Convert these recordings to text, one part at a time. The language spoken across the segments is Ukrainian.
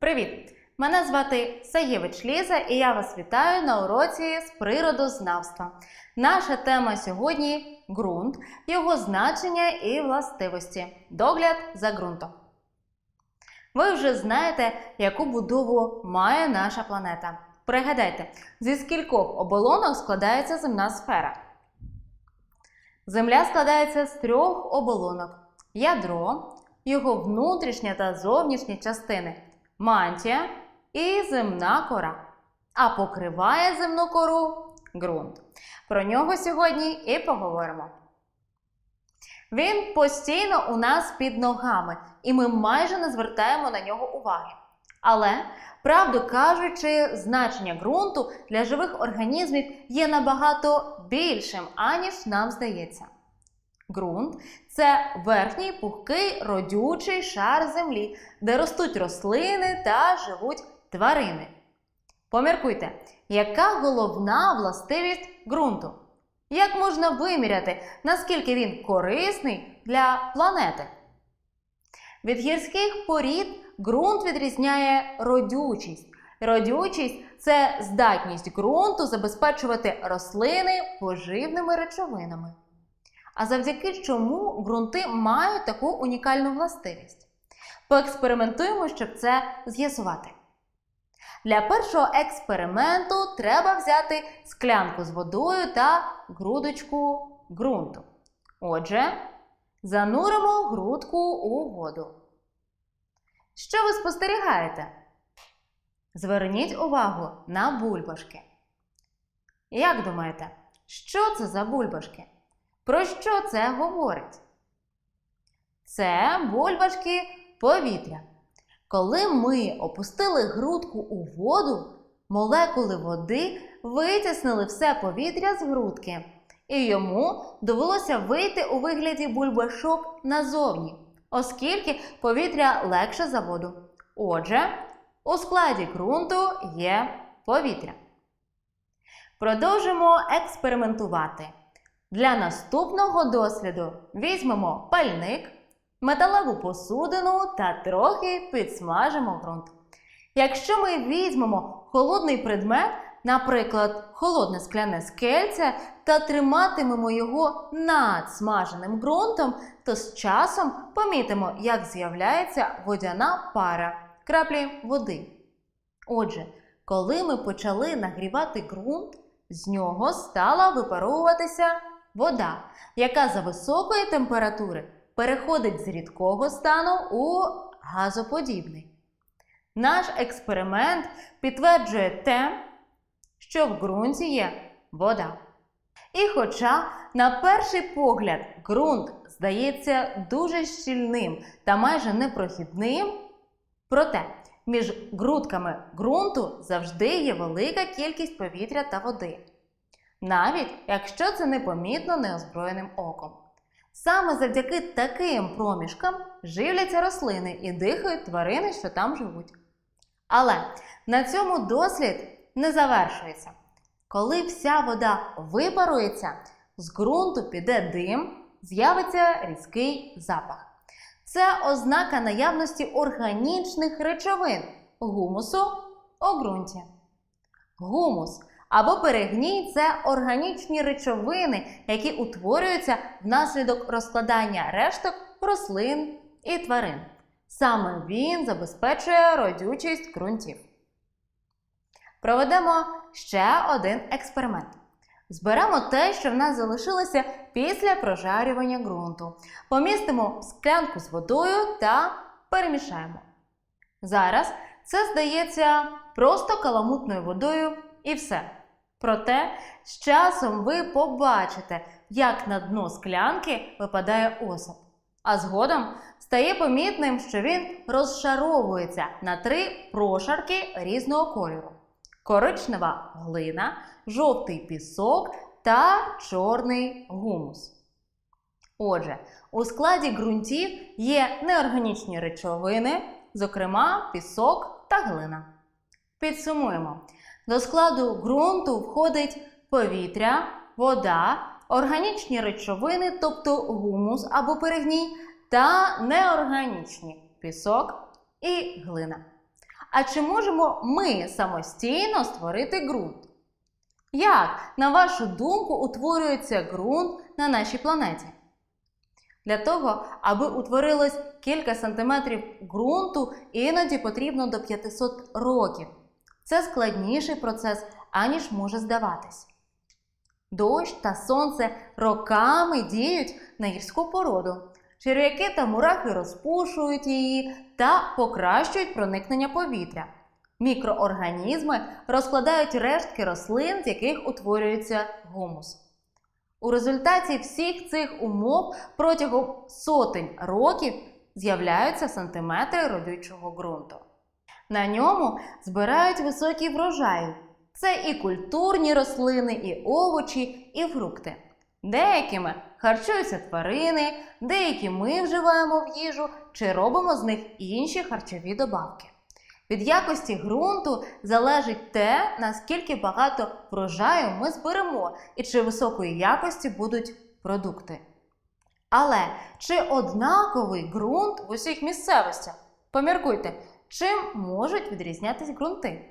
Привіт! Мене звати Саєвич Ліза і я вас вітаю на уроці з природознавства. Наша тема сьогодні ґрунт, його значення і властивості. Догляд за ґрунтом. Ви вже знаєте, яку будову має наша планета. Пригадайте, зі скількох оболонок складається земна сфера. Земля складається з трьох оболонок: ядро, його внутрішня та зовнішня частини, мантія і земна кора. А покриває земну кору ґрунт. Про нього сьогодні і поговоримо. Він постійно у нас під ногами, і ми майже не звертаємо на нього уваги. Але, правду кажучи, значення ґрунту для живих організмів є набагато більшим, аніж нам здається. Ґрунт це верхній пухкий родючий шар землі, де ростуть рослини та живуть тварини. Поміркуйте, яка головна властивість ґрунту? Як можна виміряти, наскільки він корисний для планети? Від гірських порід ґрунт відрізняє родючість. Родючість це здатність ґрунту забезпечувати рослини поживними речовинами. А завдяки чому ґрунти мають таку унікальну властивість? Поекспериментуємо, щоб це з'ясувати. Для першого експерименту треба взяти склянку з водою та грудочку ґрунту. Отже, зануримо грудку у воду. Що ви спостерігаєте? Зверніть увагу на бульбашки. Як думаєте, що це за бульбашки? Про що це говорить? Це бульбашки повітря. Коли ми опустили грудку у воду, молекули води витіснили все повітря з грудки, і йому довелося вийти у вигляді бульбашок назовні, оскільки повітря легше за воду. Отже, у складі ґрунту є повітря. Продовжимо експериментувати. Для наступного досліду візьмемо пальник, металеву посудину та трохи підсмажимо ґрунт. Якщо ми візьмемо холодний предмет, наприклад, холодне скляне скельце, та триматимемо його над смаженим ґрунтом, то з часом помітимо, як з'являється водяна пара краплі води. Отже, коли ми почали нагрівати ґрунт, з нього стала випаровуватися вода, яка за високої температури переходить з рідкого стану у газоподібний. Наш експеримент підтверджує те, що в ґрунті є вода. І хоча, на перший погляд, ґрунт здається дуже щільним та майже непрохідним, проте між грудками ґрунту завжди є велика кількість повітря та води навіть якщо це непомітно неозброєним оком. Саме завдяки таким проміжкам живляться рослини і дихають тварини, що там живуть. Але на цьому дослід не завершується. Коли вся вода випарується, з ґрунту піде дим, з'явиться різкий запах. Це ознака наявності органічних речовин гумусу у ґрунті. Гумус або перегній це органічні речовини, які утворюються внаслідок розкладання решток рослин і тварин. Саме він забезпечує родючість ґрунтів. Проведемо ще один експеримент. Зберемо те, що в нас залишилося після прожарювання ґрунту. Помістимо в склянку з водою та перемішаємо. Зараз це здається просто каламутною водою і все. Проте з часом ви побачите, як на дно склянки випадає осад. А згодом стає помітним, що він розшаровується на три прошарки різного кольору: коричнева глина, жовтий пісок та чорний гумус. Отже, у складі ґрунтів є неорганічні речовини, зокрема пісок та глина. Підсумуємо. До складу ґрунту входить повітря, вода, органічні речовини, тобто гумус або перегній, та неорганічні пісок і глина. А чи можемо ми самостійно створити ґрунт? Як, на вашу думку, утворюється ґрунт на нашій планеті? Для того, аби утворилось кілька сантиметрів ґрунту, іноді потрібно до 500 років. Це складніший процес, аніж може здаватись. Дощ та сонце роками діють на гірську породу. Черв'яки та мурахи розпушують її та покращують проникнення повітря. Мікроорганізми розкладають рештки рослин, з яких утворюється гумус. У результаті всіх цих умов протягом сотень років з'являються сантиметри родючого ґрунту. На ньому збирають високі врожаї. Це і культурні рослини, і овочі, і фрукти. Деякими харчуються тварини, деякі ми вживаємо в їжу чи робимо з них інші харчові добавки. Від якості ґрунту залежить те, наскільки багато врожаю ми зберемо і чи високої якості будуть продукти. Але чи однаковий ґрунт в усіх місцевостях? Поміркуйте, чим можуть відрізнятися ґрунти?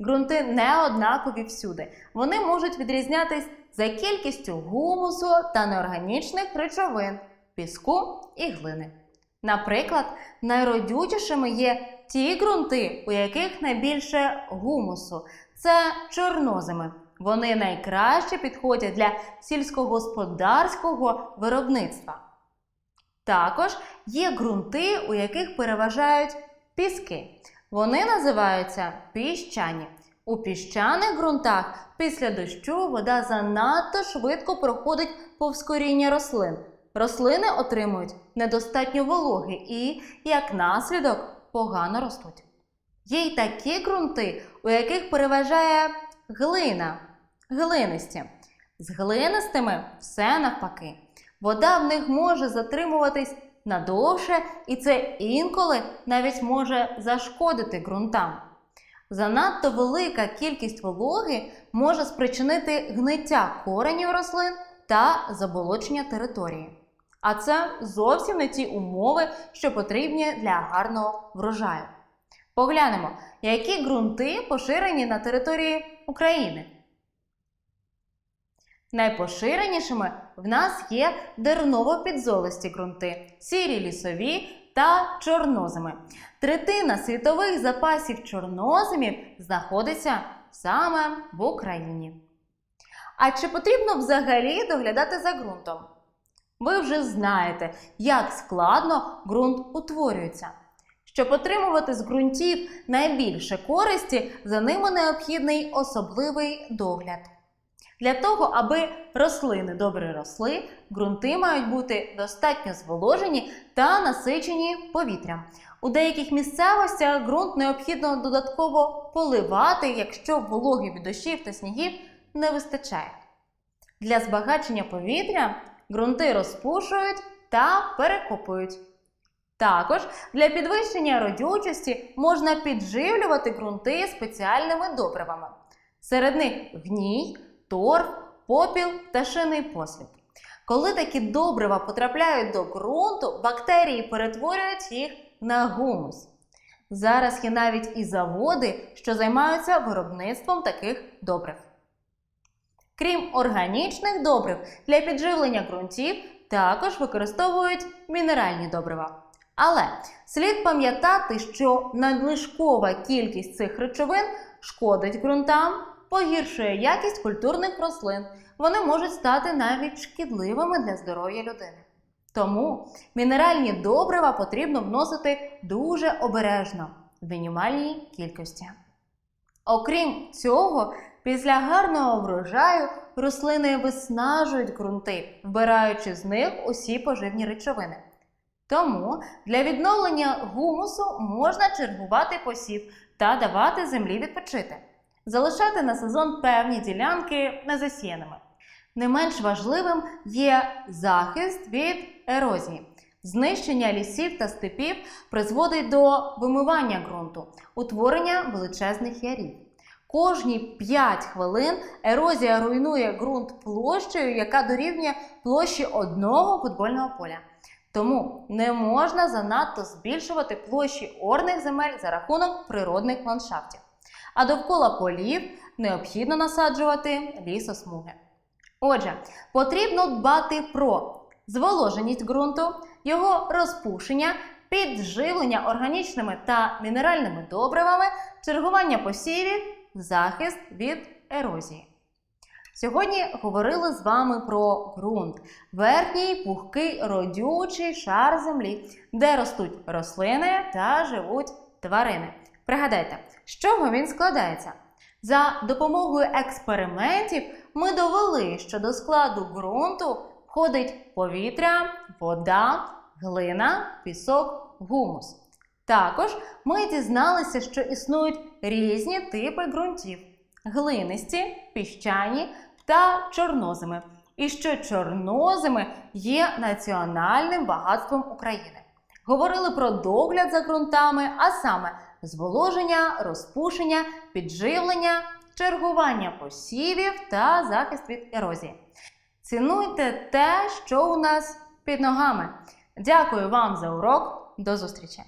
Ґрунти не однакові всюди. Вони можуть відрізнятись за кількістю гумусу та неорганічних речовин, піску і глини. Наприклад, найродючішими є ті ґрунти, у яких найбільше гумусу це чорноземи. Вони найкраще підходять для сільськогосподарського виробництва. Також є ґрунти, у яких переважають піски. Вони називаються піщані. У піщаних ґрунтах після дощу вода занадто швидко проходить повз коріння рослин. Рослини отримують недостатньо вологи і, як наслідок, погано ростуть. Є й такі ґрунти, у яких переважає глина, глинисті. З глинистими все навпаки. Вода в них може затримуватись надовше, і це інколи навіть може зашкодити ґрунтам. Занадто велика кількість вологи може спричинити гниття коренів рослин та заболочення території. А це зовсім не ті умови, що потрібні для гарного врожаю. Поглянемо, які ґрунти поширені на території України. Найпоширенішими в нас є дерново-підзолисті ґрунти, сірі лісові та чорноземи. Третина світових запасів чорноземів знаходиться саме в Україні. А чи потрібно взагалі доглядати за ґрунтом? Ви вже знаєте, як складно ґрунт утворюється. Щоб отримувати з ґрунтів найбільше користі, за ними необхідний особливий догляд. Для того, аби рослини добре росли, ґрунти мають бути достатньо зволожені та насичені повітрям. У деяких місцевостях ґрунт необхідно додатково поливати, якщо вологи від дощів та снігів не вистачає. Для збагачення повітря ґрунти розпушують та перекопують. Також для підвищення родючості можна підживлювати ґрунти спеціальними добривами. Серед них гній, торф, попіл та шинний послід. Коли такі добрива потрапляють до ґрунту, бактерії перетворюють їх на гумус. Зараз є навіть і заводи, що займаються виробництвом таких добрив. Крім органічних добрив, для підживлення ґрунтів також використовують мінеральні добрива. Але слід пам'ятати, що надлишкова кількість цих речовин шкодить ґрунтам, погіршує якість культурних рослин. Вони можуть стати навіть шкідливими для здоров'я людини. Тому мінеральні добрива потрібно вносити дуже обережно в мінімальній кількості. Окрім цього, після гарного врожаю рослини виснажують ґрунти, вбираючи з них усі поживні речовини. Тому для відновлення гумусу можна чергувати посів та давати землі відпочити, залишати на сезон певні ділянки незасіяними. Не менш важливим є захист від ерозії. Знищення лісів та степів призводить до вимивання ґрунту, утворення величезних ярів. Кожні 5 хвилин ерозія руйнує ґрунт площею, яка дорівнює площі одного футбольного поля. Тому не можна занадто збільшувати площі орних земель за рахунок природних ландшафтів. А довкола полів необхідно насаджувати лісосмуги. Отже, потрібно дбати про зволоженість ґрунту, його розпушення, підживлення органічними та мінеральними добривами, чергування посівів, захист від ерозії. Сьогодні говорили з вами про ґрунт, верхній пухкий родючий шар землі, де ростуть рослини та живуть тварини. Пригадайте, з чого він складається? За допомогою експериментів ми довели, що до складу ґрунту входить повітря, вода, глина, пісок, гумус. Також ми дізналися, що існують різні типи ґрунтів: глинисті, піщані та чорноземи. І що чорноземи є національним багатством України. Говорили про догляд за ґрунтами, а саме зволоження, розпушення, підживлення, чергування посівів та захист від ерозії. Цінуйте те, що у нас під ногами. Дякую вам за урок. До зустрічі!